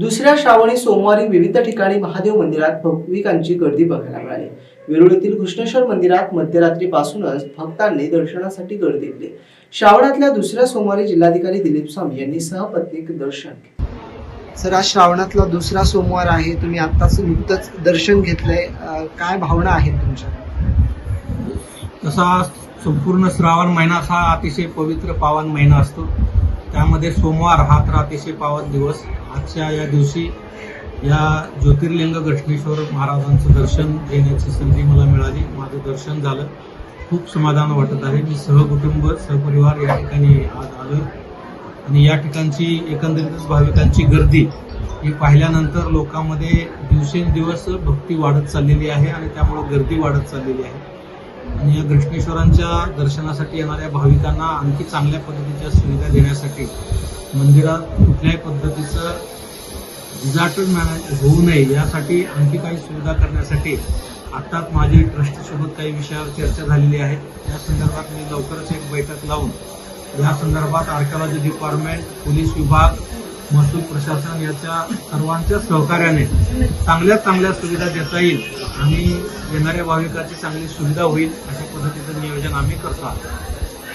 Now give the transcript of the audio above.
दुसऱ्या श्रावणी सोमवारी विविध ठिकाणी महादेव मंदिरात भाविकांची गर्दी बघायला मिळाली. वेरूळ येथील कृष्णेश्वर मंदिरात मध्यरात्रीपासूनच भक्तांनी दर्शनासाठी गर्दी केली श्रावणातल्या दुसऱ्या सोमवारी जिल्हाधिकारी दिलीप स्वामी यांनी सहपत्नीक दर्शन केले सर आज श्रावणातला दुसरा सोमवार आहे. तुम्ही आत्ताच नुकतंच दर्शन घेतलंय. काय भावना आहेत तुमच्या? तसा संपूर्ण श्रावण महिना हा अतिशय पवित्र पावन महिना असतो. त्यामध्ये सोमवार हा तर अतिशय पावन दिवस. आजच्या या दिवशी या ज्योतिर्लिंग घटनेश्वर महाराजांचं दर्शन घेण्याची संधी मला मिळाली. माझं दर्शन झालं. खूप समाधान वाटत आहे. मी सहकुटुंब सहपरिवार या ठिकाणी आज आलो आणि या ठिकाणची एकंदरीतच भाविकांची गर्दी ही पाहिल्यानंतर लोकांमध्ये दिवसेंदिवस भक्ती वाढत चाललेली आहे आणि त्यामुळे गर्दी वाढत चाललेली आहे. आणि या घृष्णेश्वरांच्या दर्शनासाठी येणाऱ्या भाविकांना आणखी चांगल्या पद्धतीच्या सुविधा देण्यासाठी मंदिरात कुठल्याही पद्धतीचं डिझास्टर मॅनेज होऊ नये यासाठी आणखी काही सुविधा करण्यासाठी आत्ताच माझी ट्रस्टीसोबत काही विषयावर चर्चा झालेली आहे. त्या संदर्भात मी लवकरच एक बैठक लावून या संदर्भात आर्किओलॉजी डिपार्टमेंट पोलीस विभाग महसूल प्रशासन याच्या सर्वांच्या सहकार्याने चांगल्या चांगल्या सुविधा देता येईल. आणि येणाऱ्या भाविकांची चांगली सुविधा होईल अशा पद्धतीचं नियोजन आम्ही करतो आहोत.